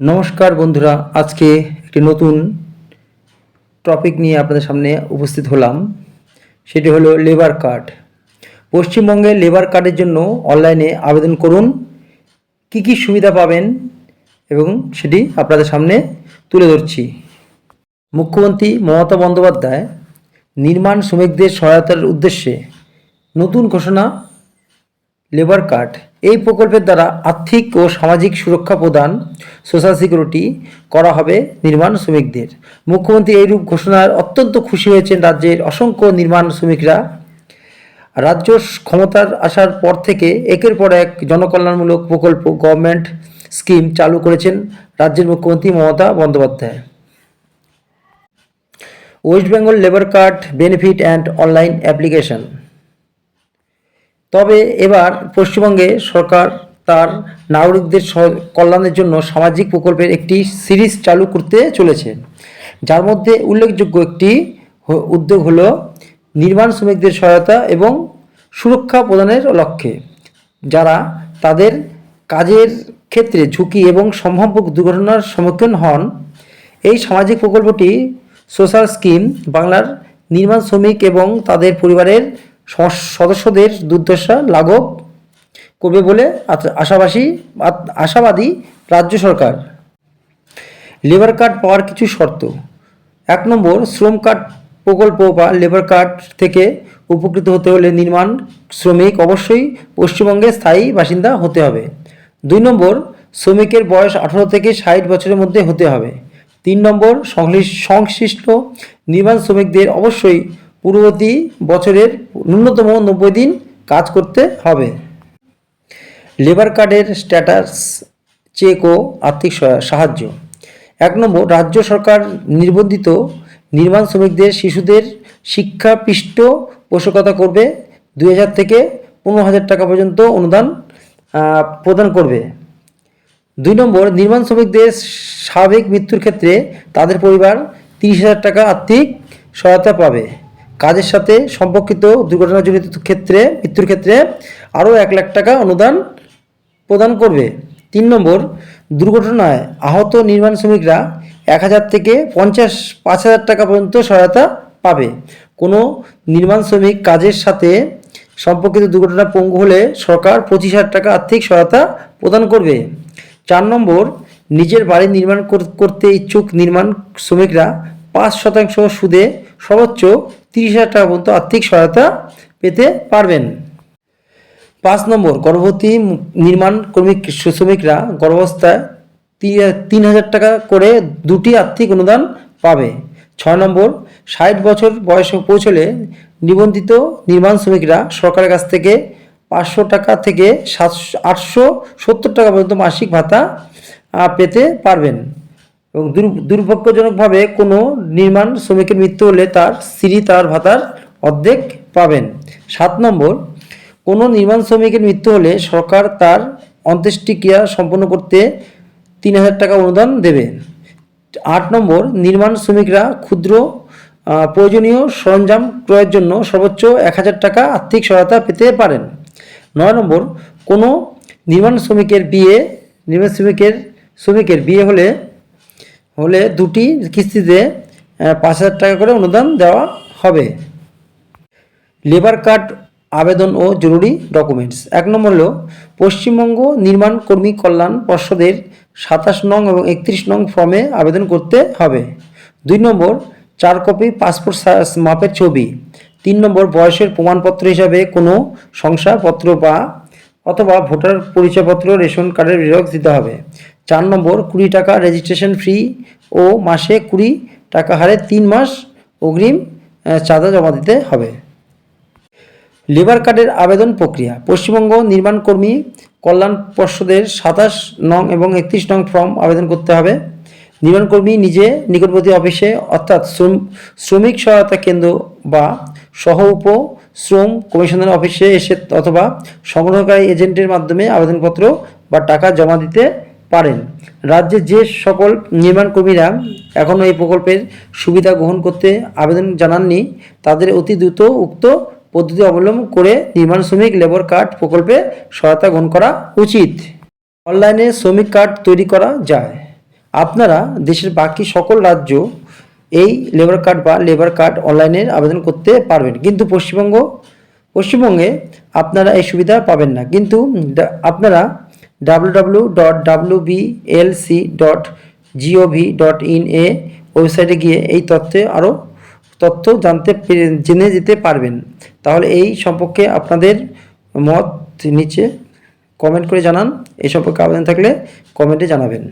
নমস্কার বন্ধুরা, আজকে একটি নতুন টপিক নিয়ে আপনাদের সামনে উপস্থিত হলাম। সেটি হলো লেবার কার্ড পশ্চিমবঙ্গে লেবার কার্ডের জন্য অনলাইনে আবেদন করুন। কি কি সুবিধা পাবেন এবং সেটি আপনাদের সামনে তুলে ধরছি। মুখ্যমন্ত্রী মমতা বন্দ্যোপাধ্যায় নির্মাণ শ্রমিকদের সহায়তার উদ্দেশ্যে নতুন ঘোষণা লেবার কার্ড এই প্রকল্পের দ্বারা আর্থিক ও সামাজিক সুরক্ষা প্রদান সোশ্যাল সিকিউরিটি করা হবে নির্মাণ শ্রমিকদের। মুখ্যমন্ত্রী এইরূপ ঘোষণার অত্যন্ত খুশি হয়েছেন রাজ্যের অসংখ্য নির্মাণ শ্রমিকরা। রাজ্য ক্ষমতার আসার পর থেকে একের পর এক জনকল্যাণমূলক প্রকল্প গভর্নমেন্ট স্কিম চালু করেছেন রাজ্যের মুখ্যমন্ত্রী Mamata Bandyopadhyay. West Bengal labour card benefit and online application তবে এবার পশ্চিমবঙ্গে সরকার তার নাগরিকদের কল্যাণের জন্য সামাজিক প্রকল্পের একটি সিরিজ চালু করতে চলেছে। যার মধ্যে উল্লেখযোগ্য একটি উদ্যোগ হল নির্মাণ শ্রমিকদের সহায়তা এবং সুরক্ষা প্রদানের লক্ষ্যে, যারা তাদের কাজের ক্ষেত্রে ঝুঁকি এবং সম্ভাব্য দুর্ঘটনার সম্মুখীন হন। এই সামাজিক প্রকল্পটি সোশ্যাল স্কিম বাংলার নির্মাণ শ্রমিক এবং তাদের পরিবারের সদস্যদের দুর্দশা, লাঘব করবে বলে আশাবাসী আশাবাদী রাজ্য সরকার। লেবার কার্ড পাওয়ার কিছু শর্ত। এক নম্বর, শ্রম কার্ড প্রকল্প বা লেবার কার্ড থেকে উপকৃত হতে হলে নির্মাণ শ্রমিক অবশ্যই পশ্চিমবঙ্গে স্থায়ী বাসিন্দা হতে হবে। দুই নম্বর, শ্রমিকের বয়স আঠারো থেকে ষাট বছরের মধ্যে হতে হবে। তিন নম্বর, সংশ্লিষ্ট নির্মাণ শ্রমিকদের অবশ্যই পূর্ববর্তী বছরের ন্যূনতম নব্বই দিন কাজ করতে হবে। লেবার কার্ডের স্ট্যাটাস চেক ও আর্থিক সহায়- সাহায্য। এক নম্বর, রাজ্য সরকার নির্বন্ধিত নির্মাণ শ্রমিকদের শিশুদের শিক্ষা পৃষ্ঠ পোষকতা করবে, দুই হাজার থেকে পনেরো হাজার টাকা পর্যন্ত অনুদান প্রদান করবে। দুই নম্বর, নির্মাণ শ্রমিকদের স্বাভাবিক মৃত্যুর ক্ষেত্রে তাদের পরিবার তিরিশ হাজার টাকা আর্থিক সহায়তা পাবে। কাজের সাথে সম্পর্কিত দুর্ঘটনাজনিত ক্ষেত্রে, মৃত্যুর ক্ষেত্রে আরও এক লাখ টাকা অনুদান প্রদান করবে। তিন নম্বর, দুর্ঘটনায় আহত নির্মাণ শ্রমিকরা এক হাজার থেকে পঞ্চাশ, পাঁচ হাজার টাকা পর্যন্ত সহায়তা পাবে। কোনো নির্মাণ শ্রমিক কাজের সাথে সম্পর্কিত দুর্ঘটনা পঙ্গু হলে সরকার পঁচিশ হাজার টাকা আর্থিক সহায়তা প্রদান করবে। চার নম্বর, নিজের বাড়ি নির্মাণ করতে ইচ্ছুক নির্মাণ শ্রমিকরা পাঁচ শতাংশ সুদে সর্বোচ্চ তিরিশ হাজার টাকা পর্যন্ত আর্থিক সহায়তা পেতে পারবেন। পাঁচ নম্বর, গর্ভবতী নির্মাণ কর্মী শ্রমিকরা গর্ভাবস্থায় তিন হাজার টাকা করে দুটি আর্থিক অনুদান পাবে। ছয় নম্বর, ষাট বছর বয়স পৌঁছলে নিবন্ধিত নির্মাণ শ্রমিকরা সরকারের কাছ থেকে পাঁচশো টাকা থেকে সাতশো, আটশো সত্তর টাকা পর্যন্ত মাসিক ভাতা পেতে পারবেন। এবং দুর্ভাগ্যজনকভাবে কোনো নির্মাণ শ্রমিকের মৃত্যু হলে তার স্ত্রী তার ভাতার অর্ধেক পাবেন। সাত নম্বর, কোনো নির্মাণ শ্রমিকের মৃত্যু হলে সরকার তার অন্ত্যেষ্টিক্রিয়া সম্পন্ন করতে তিন হাজার টাকা অনুদান দেবে। আট নম্বর, নির্মাণ শ্রমিকরা ক্ষুদ্র প্রয়োজনীয় সরঞ্জাম ক্রয়ের জন্য সর্বোচ্চ এক হাজার টাকা আর্থিক সহায়তা পেতে পারেন। নয় নম্বর, কোনো নির্মাণ শ্রমিকের বিয়ে, নির্মাণ শ্রমিকের শ্রমিকের বিয়ে হলে হলে দুটি কিস্তিতে পাঁচ হাজার টাকা করে অনুদান দেওয়া হবে। লেবার কার্ড আবেদন ও জরুরি ডকুমেন্টস। এক নম্বর হল, পশ্চিমবঙ্গ নির্মাণ কর্মী কল্যাণ পর্ষদের সাতাশ নং এবং একত্রিশ নং ফর্মে আবেদন করতে হবে। দুই নম্বর, চার কপি পাসপোর্ট মাপের ছবি। তিন নম্বর, বয়সের প্রমাণপত্র হিসাবে কোনো শংসাপত্র বা অথবা ভোটার পরিচয়পত্র, রেশন কার্ডের জেরক্স দিতে হবে। চার নম্বর, কুড়ি টাকা রেজিস্ট্রেশন ফি ও মাসে কুড়ি টাকা হারে তিন মাস অগ্রিম চাঁদা জমা দিতে হবে। লেবার কার্ডের আবেদন প্রক্রিয়া, পশ্চিমবঙ্গ নির্মাণ কর্মী কল্যাণ পর্ষদের সাতাশ নং এবং একত্রিশ নং ফর্ম আবেদন করতে হবে। নির্মাণকর্মী নিজে নিকটবর্তী অফিসে, অর্থাৎ শ্রম, শ্রমিক সহায়তা কেন্দ্র বা সহ উপ শ্রম কমিশনের অফিসে এসে অথবা সংগ্রহকারী এজেন্টের মাধ্যমে আবেদনপত্র বা টাকা জমা দিতে পারেন। রাজ্যে যে সকল নির্মাণ কর্মীরা এখনও এই প্রকল্পের সুবিধা গ্রহণ করতে আবেদন জানাননি, তাদের অতি দ্রুত উক্ত পদ্ধতি অবলম্বন করে নির্মাণ শ্রমিক লেবার কার্ড প্রকল্পে সহায়তা গ্রহণ করা উচিত। অনলাইনে শ্রমিক কার্ড তৈরি করা যায়। আপনারা দেশের বাকি সকল রাজ্য এই লেবার কার্ড বা লেবার কার্ড অনলাইনে আবেদন করতে পারবেন। কিন্তু পশ্চিমবঙ্গ, পশ্চিমবঙ্গে আপনারা এই সুবিধা পাবেন না। কিন্তু আপনারা W dot W BLC dot GOV dot in এ ওয়েবসাইটে গিয়ে এই তথ্যে আরও তথ্য জানতে জেনে যেতে পারবেন। তাহলে এই সম্পর্কে আপনাদের মত নিচে কমেন্ট করে জানান। এই সম্পর্কে আবেদন থাকলে কমেন্টে জানাবেন।